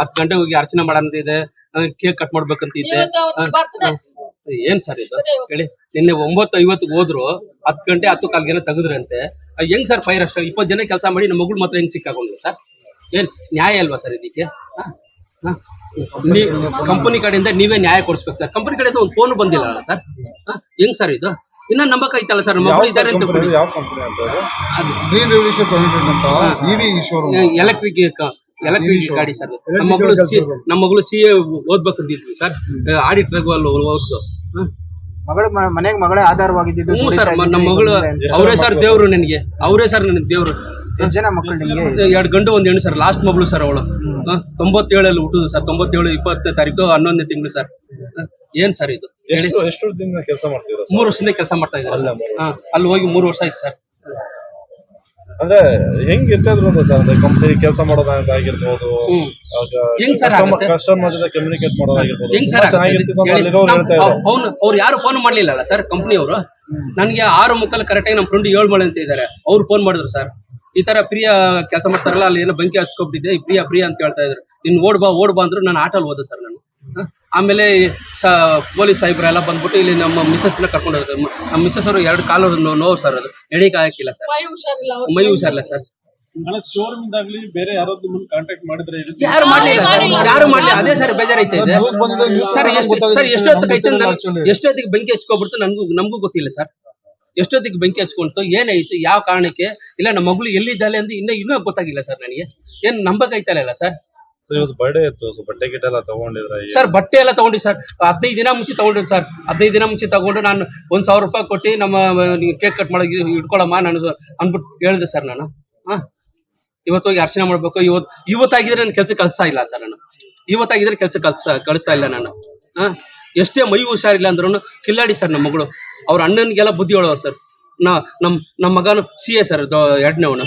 ಹತ್ತು ಗಂಟೆ ಹೋಗಿ ಅರ್ಚನೆ ಇದೆ ಕೇಕ್ ಕಟ್ ಮಾಡ್ಬೇಕಂತ ಇದ್ದೆ. ಅವ್ರ ಏನ್ ಸರ್ ಇದು? ಹೇಳಿ. ನಿನ್ನೆ ಒಂಬತ್ತು ಐವತ್ತು ಹೋದ್ರು ಹತ್ತು ಗಂಟೆ ಹತ್ತು ಕಾಲ್ಗೆನ ತೆಗೆದ್ರಂತೆ. ಹೆಂಗ್ ಸರ್ ಫೈರ್ ಅಷ್ಟ? ಇಪ್ಪತ್ತು ಜನ ಕೆಲಸ ಮಾಡಿ ನಮ್ಮ ಮಗಳು ಮಾತ್ರ ಹೆಂಗ್ ಸಿಕ್ಕಾಕೊಂಡ್ವಿ ಸರ್? ಏನ್ ನ್ಯಾಯ ಅಲ್ವಾ ಸರ್ ಇದಕ್ಕೆ? ಕಂಪನಿ ಕಡೆಯಿಂದ ನೀವೇ ನ್ಯಾಯ ಕೊಡಿಸ್ಬೇಕು ಸರ್. ಕಂಪನಿ ಕಡೆಯಿಂದ ಒಂದು ಫೋನ್ ಬಂದಿಲ್ಲ ಸರ್? ಹೆಂಗ್ ಸರ್ ಇದು? ಇನ್ನ ನಂಬಕೈತಲ್ಲ ಸರ್? ನಮ್ಮ ಮಗಳು ಇದ್ದಾರೆ ಅಂತ ಕಂಪನಿ ಯಾವ ಕಂಪನಿ ಅಂತ? ಅದು? ಗ್ರೀನ್ ರೆವಲ್ಯೂಷನ್ ಪ್ರೈವೇಟ್ ಅಂತ. ಇವಿ ಶೋರೂಮ್ ಎಲೆಕ್ಟ್ರಿಕ್ ಎಲೆಕ್ಟ್ರಿಕ್ ಗಾಡಿ ಸರ್. ನಮ್ಮ ಮಗಳು ಸಿ ನಮ್ಮ ಮಗಳು ಸಿ ಎ ಓದ್ಬೇಕಂದಿದ್ವಿ ಸರ್. ಆಡಿಟ್ ಅಲ್ಲಿ ಓದ್ತು ಹ? ಮಗಳ ಮನೆಗೆ ಮಗಳೇ ಆಧಾರವಾಗಿದ್ದು ಹ್ಞೂ ಸರ್ ಮ- ನಮ್ಮ ಮಗಳು ಅವರೇ ಸರ್ ದೇವ್ರು ನನಗೆ. ಅವರೇ ಸರ್ ನನಗೆ ದೇವ್ರು. ಎಷ್ಟು ಜನ ಮಕ್ಕಳು ನಿಮಗೆ? ಎರಡು ಗಂಡು ಒಂದು ಹೆಣ್ಣು ಸರ್. ಲಾಸ್ಟ್ ಮಗಳು ಸರ್ ಅವಳು. ತೊಂಬತ್ತೇಳಲ್ಲಿ ಹುಟ್ಟುದು ಸರ್. ತೊಂಬತ್ತೇಳು ಇಪ್ಪತ್ತನೇ ತಾರೀಕು ಹನ್ನೊಂದನೇ ತಿಂಗಳು ಸರ್. ಹ? ಏನ್ ಸರ್ ಇದು? ಹೇಳಿ. ಎಷ್ಟು ದಿನ ಕೆಲಸ ಮಾಡ್ತಿದ್ರು? ಮೂರು ವರ್ಷದಿಂದ ಕೆಲಸ ಮಾಡ್ತಾ ಇದ್ದಾರೆ ಅಲ್ಲಿ ಹೋಗಿ ಮೂರು ವರ್ಷ ಆಯ್ತು ಸರ್. ಅಂದ್ರೆ ಹೆಂಗ್ ಇರ್ತಿದ್ರು ಅಂತ ಸರ್ ಅಂದ್ರೆ ಕಂಪನಿ ಕೆಲಸ ಮಾಡೋದಾಗಿರ್ಬೋದು ಹೆಂಗ್ ಸರ್ ಕಸ್ಟಮರ್ ಜೊತೆ ಕಮ್ಯುನಿಕೇಟ್ ಮಾಡೋದಾಗಿರ್ಬೋದು ಹೆಂಗ್ ಸರ್ ಅವನು ಅವ್ರು ಯಾರು ಫೋನ್ ಮಾಡ್ಲಿಲ್ಲ ಸರ್ ಕಂಪ್ನಿ ಅವರು? ನನಗೆ ಆರು ಮುಕ್ಕಲ್ ಕರೆಕ್ಟಾಗಿ ನಮ್ಮ ಫ್ರೆಂಡ್ ಏಳು ಮಳೆ ಅಂತ ಇದ್ದಾರೆ ಅವ್ರು ಫೋನ್ ಮಾಡಿದ್ರು ಸರ್. ಈ ತರ ಪ್ರಿಯ ಕೆಲಸ ಮಾಡ್ತಾರಲ್ಲ ಅಲ್ಲಿ ಏನೋ ಬೆಂಕಿ ಹಚ್ಕೊಬಿಟ್ಟಿದ್ದೆ ಪ್ರಿಯಾ ಪ್ರಿಯ ಅಂತ ಹೇಳ್ತಾ ಇದ್ರು. ನಿನ್ ಓಡ್ ಬಾ ಓಡ್ ಬಾ ಅಂದ್ರು ನಾನು ಆಟೋಲ್ ಹೋದೆ ಸರ್ ನಾನು? ಆಮೇಲೆ ಸ ಪೊಲೀಸ್ ಸಾಹೇಬ್ರೆಲ್ಲ ಬಂದ್ಬಿಟ್ಟು ಇಲ್ಲಿ ನಮ್ಮ ಮಿಸ್ಸಸ್ನ ಕರ್ಕೊಂಡು ಹೋದ್ರು ನಮ್ಮ ಮಿಸ್ಸಸ್ ಅವರು ಎರಡು ಕಾಲು ನೋ- ನೋವು ಸರ್ ಅದು. ಎಣಿಕೆ ಹಾಕಿಲ್ಲ ಸರ್. ಮೈ ಹುಷಾರಿಲ್ಲ. ಸರ್. ಬೇರೆ ಕಾಂಟ್ಯಾಕ್ಟ್ ಮಾಡಿದ್ರೆ ಯಾರು ಮಾಡ್ಲಿಲ್ಲ ಸರ್? ಯಾರು ಮಾಡ್ಲಿಲ್ಲ? ಅದೇ ಸರ್ ಬೇಜಾರೈತೆ ಇದೆ ನ್ಯೂಸ್ ಬಂದಿದೆ ನ್ಯೂಸ್ ಸರ್ ಎಷ್ಟು ಸರ್ ಎಷ್ಟೊತ್ತಿಗೆ ಐತೆ ಎಷ್ಟೊತ್ತಿಗೆ ಬೆಂಕಿ ಹಚ್ಕೊಬಿಡ್ತು? ನನ್ಗೂ ನಮಗೂ ಗೊತ್ತಿಲ್ಲ ಸರ್. ಎಷ್ಟೊತ್ತಿಗೆ ಬೆಂಕಿ ಹಚ್ಕೊಂತು ಏನಾಯ್ತು ಯಾವ ಕಾರಣಕ್ಕೆ? ಇಲ್ಲ ನಮ್ಮ ಮಗಳು ಎಲ್ಲಿದ್ದಾಳೆ ಅಂತ ಇನ್ನೂ ಇನ್ನೂ ಗೊತ್ತಾಗಿಲ್ಲ ಸರ್ ನನಗೆ. ಏನು ಏನ್ ನಂಬಕೈತಲ್ಲ ಸರ್? ಸರ್ ಇವತ್ತು ಬರ್ಡೇ ಇತ್ತು ಸೊ ಬಟ್ಟೆ ಗಿಟ್ಟ ಎಲ್ಲ ತಗೊಂಡಿದ್ರ ಸರ್ ಬಟ್ಟೆ ಎಲ್ಲ ತಗೊಂಡಿ ಸರ್ ಹದಿನೈದು ದಿನ ಮುಂಚೆ ತಗೊಂಡ್ರಿ ಸರ್ ಹದಿನೈದು ದಿನ ಮುಂಚೆ ತಗೊಂಡು ನಾನು ಒಂದ್ ಸಾವಿರ ರೂಪಾಯಿ ಕೊಟ್ಟು ನಮ್ಮ ಕೇಕ್ ಕಟ್ ಮಾಡೋ ಇಟ್ಕೊಳಮ್ಮ ನಾನು ಅಂದ್ಬಿಟ್ಟು ಹೇಳಿದೆ ಸರ್ ನಾನು. ಹಾ? ಇವತ್ತು ಹೋಗಿ ಅರ್ಚನೆ ಮಾಡ್ಬೇಕು. ಇವತ್ತು ಇವತ್ತಾಗಿದ್ರೆ ನನ್ನ ಕೆಲಸ ಕಳಿಸ್ತಾ ಇಲ್ಲ ಸರ್ ನಾನು. ಇವತ್ತಾಗಿದ್ರೆ ಕೆಲಸ ಕಳ್ಸ ಕಳಿಸ್ತಾ ಇಲ್ಲ, ನಾನು. ಎಷ್ಟೇ ಮೈ ಹುಷಾರಿಲ್ಲ ಅಂದ್ರೂ ಕಿಲ್ಲಾಡಿ ಸರ್ ನಮ್ಮ ಮಗಳು. ಅವ್ರ ಅಣ್ಣನಿಗೆಲ್ಲ ಬುದ್ಧಿ ಹೇಳೋರು ಸರ್ ನಾ ನಮ್ಮ ನಮ್ಮ ಮಗನು ಸಿ ಎ ಸರ್ ಎರಡನೇವನು.